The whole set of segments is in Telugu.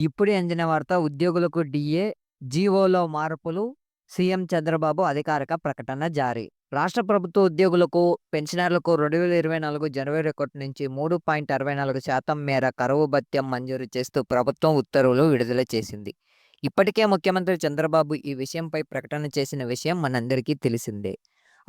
ఇప్పుడే అందిన వార్త ఉద్యోగులకు డిఏ, జీవోలో మార్పులు సీఎం చంద్రబాబు అధికారిక ప్రకటన జారీ. రాష్ట్ర ప్రభుత్వ ఉద్యోగులకు, పెన్షనర్లకు రెండు వేల ఇరవై నాలుగు జనవరి ఒకటి నుంచి మూడు పాయింట్ అరవై నాలుగు శాతం మేర కరువు భత్యం మంజూరు చేస్తూ ప్రభుత్వం ఉత్తర్వులు విడుదల చేసింది. ఇప్పటికే ముఖ్యమంత్రి చంద్రబాబు ఈ విషయంపై ప్రకటన చేసిన విషయం మనందరికీ తెలిసిందే.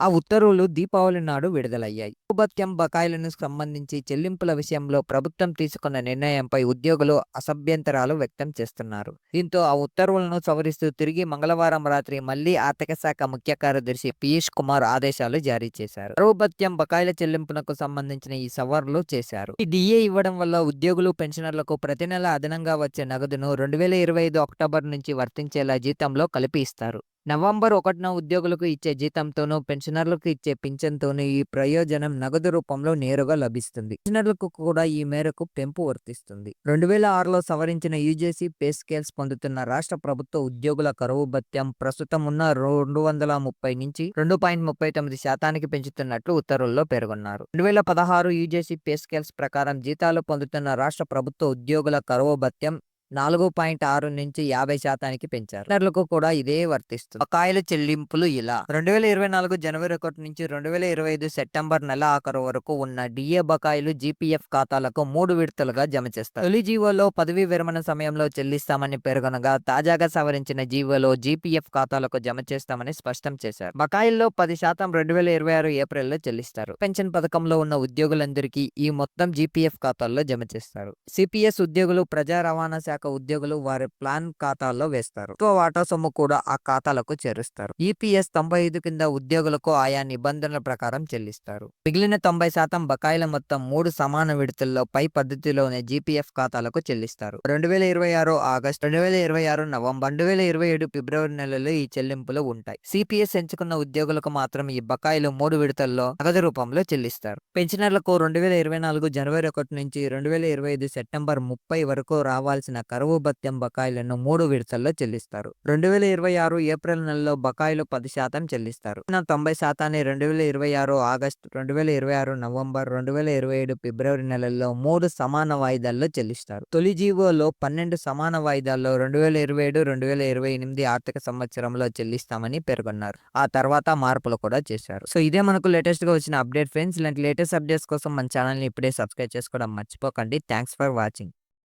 ఆ ఉత్తర్వులు దీపావళి నాడు విడుదలయ్యాయి. కరువు భత్యం బకాయిలను సంబంధించి చెల్లింపుల విషయంలో ప్రభుత్వం తీసుకున్న నిర్ణయంపై ఉద్యోగులు అసభ్యంతరాలు వ్యక్తం చేస్తున్నారు. దీంతో ఆ ఉత్తర్వులను సవరిస్తూ తిరిగి మంగళవారం రాత్రి మళ్ళీ ఆర్థిక శాఖ ముఖ్య కార్యదర్శి పీయూష్ కుమార్ ఆదేశాలు జారీ చేశారు. కరువు బకాయిల చెల్లింపునకు సంబంధించిన ఈ సవరణలు చేశారు. ఈ డిఏ ఇవ్వడం వల్ల ఉద్యోగులు, పెన్షనర్లకు ప్రతి నెల అదనంగా వచ్చే నగదును రెండు వేల ఇరవై ఐదు అక్టోబర్ నుంచి వర్తించేలా జీతంలో కలిపి ఇస్తారు. నవంబర్ ఒకటిన ఉద్యోగులకు ఇచ్చే జీతంతోనూ, పెన్షనర్లకు ఇచ్చే పింఛన్తోనూ ఈ ప్రయోజనం నగదు రూపంలో నేరుగా లభిస్తుంది. పెన్షనర్లకు కూడా ఈ మేరకు పెంపు వర్తిస్తుంది. రెండు వేల ఆరులో సవరించిన యూజేసీ పే స్కేల్స్ పొందుతున్న రాష్ట్ర ప్రభుత్వ ఉద్యోగుల కరువు భత్యం ప్రస్తుతం ఉన్న రెండు వందల ముప్పై నుంచి రెండు పాయింట్ ముప్పై తొమ్మిది శాతానికి పెంచుతున్నట్లు ఉత్తర్వుల్లో పేర్కొన్నారు. రెండు వేల పదహారు యూజేసీ పే స్కేల్స్ ప్రకారం జీతాలు పొందుతున్న రాష్ట్ర ప్రభుత్వ ఉద్యోగుల కరువు భత్యం నాలుగు పాయింట్ ఆరు నుంచి యాభై శాతానికి పెంచారు. పెన్షనర్లకు కూడా ఇదే వర్తిస్తుంది. బకాయిల చెల్లింపులు ఇలా రెండు వేల ఇరవై నాలుగు జనవరి ఒకటి నుంచి రెండు వేల ఇరవై ఐదు సెప్టెంబర్ నెల ఆఖరు వరకు ఉన్న డిఏ బకాయిలు జీపీఎఫ్ ఖాతాలకు మూడు విడతలుగా జమ చేస్తారు. తొలి జీవోలో పదవీ విరమణ సమయంలో చెల్లిస్తామని పేర్కొనగా తాజాగా సవరించిన జీవోలో జీపీఎఫ్ ఖాతాలకు జమ చేస్తామని స్పష్టం చేశారు. బకాయిల్లో పది శాతం రెండు వేల ఇరవై ఆరు ఏప్రిల్లో చెల్లిస్తారు. పెన్షన్ పథకంలో ఉన్న ఉద్యోగులందరికీ ఈ మొత్తం జీపీఎఫ్ ఖాతాల్లో జమ చేస్తారు. సిపిఎస్ ఉద్యోగులు, ప్రజా రవాణా శాఖ ఉద్యోగులు వారి ప్లాన్ ఖాతాల్లో వేస్తారు. ఎక్కువ వాటా సొమ్ము కూడా ఆ ఖాతాలకు చేరుస్తారు. ఈపీఎస్ తొంభై ఐదు కింద ఉద్యోగులకు ఆయా నిబంధనల ప్రకారం చెల్లిస్తారు. మిగిలిన తొంభై శాతం బకాయిల మొత్తం మూడు సమాన విడతల్లో పై పద్ధతిలోనే జీపీఎఫ్ ఖాతాలకు చెల్లిస్తారు. రెండు వేల ఇరవై ఆరు ఆగస్టు, రెండు వేల ఇరవై ఆరు నవంబర్, రెండు వేల ఇరవై ఏడు ఫిబ్రవరి నెలలో ఈ చెల్లింపులు ఉంటాయి. సిపిఎస్ ఎంచుకున్న ఉద్యోగులకు మాత్రం ఈ బకాయిలు మూడు విడతల్లో నగదు రూపంలో చెల్లిస్తారు. పెన్షనర్లకు రెండు వేల ఇరవై నాలుగు జనవరి ఒకటి నుంచి రెండు వేల ఇరవై ఐదు సెప్టెంబర్ ముప్పై వరకు రావాల్సిన కరువు భత్యం బకాయిలను మూడు విడతల్లో చెల్లిస్తారు. రెండు వేల ఇరవై ఆరు ఏప్రిల్ నెలలో బకాయిలు పది శాతం చెల్లిస్తారు. తొంభై శాతాన్ని రెండు వేల ఇరవై ఆరు ఆగస్టు, రెండు వేల ఇరవై ఆరు నవంబర్, రెండు వేల ఇరవై ఏడు ఫిబ్రవరి నెలల్లో మూడు సమాన వాయిదాల్లో చెల్లిస్తారు. తొలి జీవోలో పన్నెండు సమాన వాయిదాల్లో రెండు వేల ఇరవై ఏడు, రెండు వేల ఇరవై ఎనిమిది ఆర్థిక సంవత్సరంలో చెల్లిస్తామని పేర్కొన్నారు. ఆ తర్వాత మార్పులు కూడా చేశారు. సో ఇదే మనకు లేటెస్ట్గా వచ్చిన అప్డేట్ ఫ్రెండ్స్. ఇలాంటి లేటెస్ట్ అప్డేట్స్ కోసం మన ఛానల్ని ఇప్పుడే సబ్స్క్రైబ్ చేసుకోవడం మర్చిపోకండి. Thanks for watching.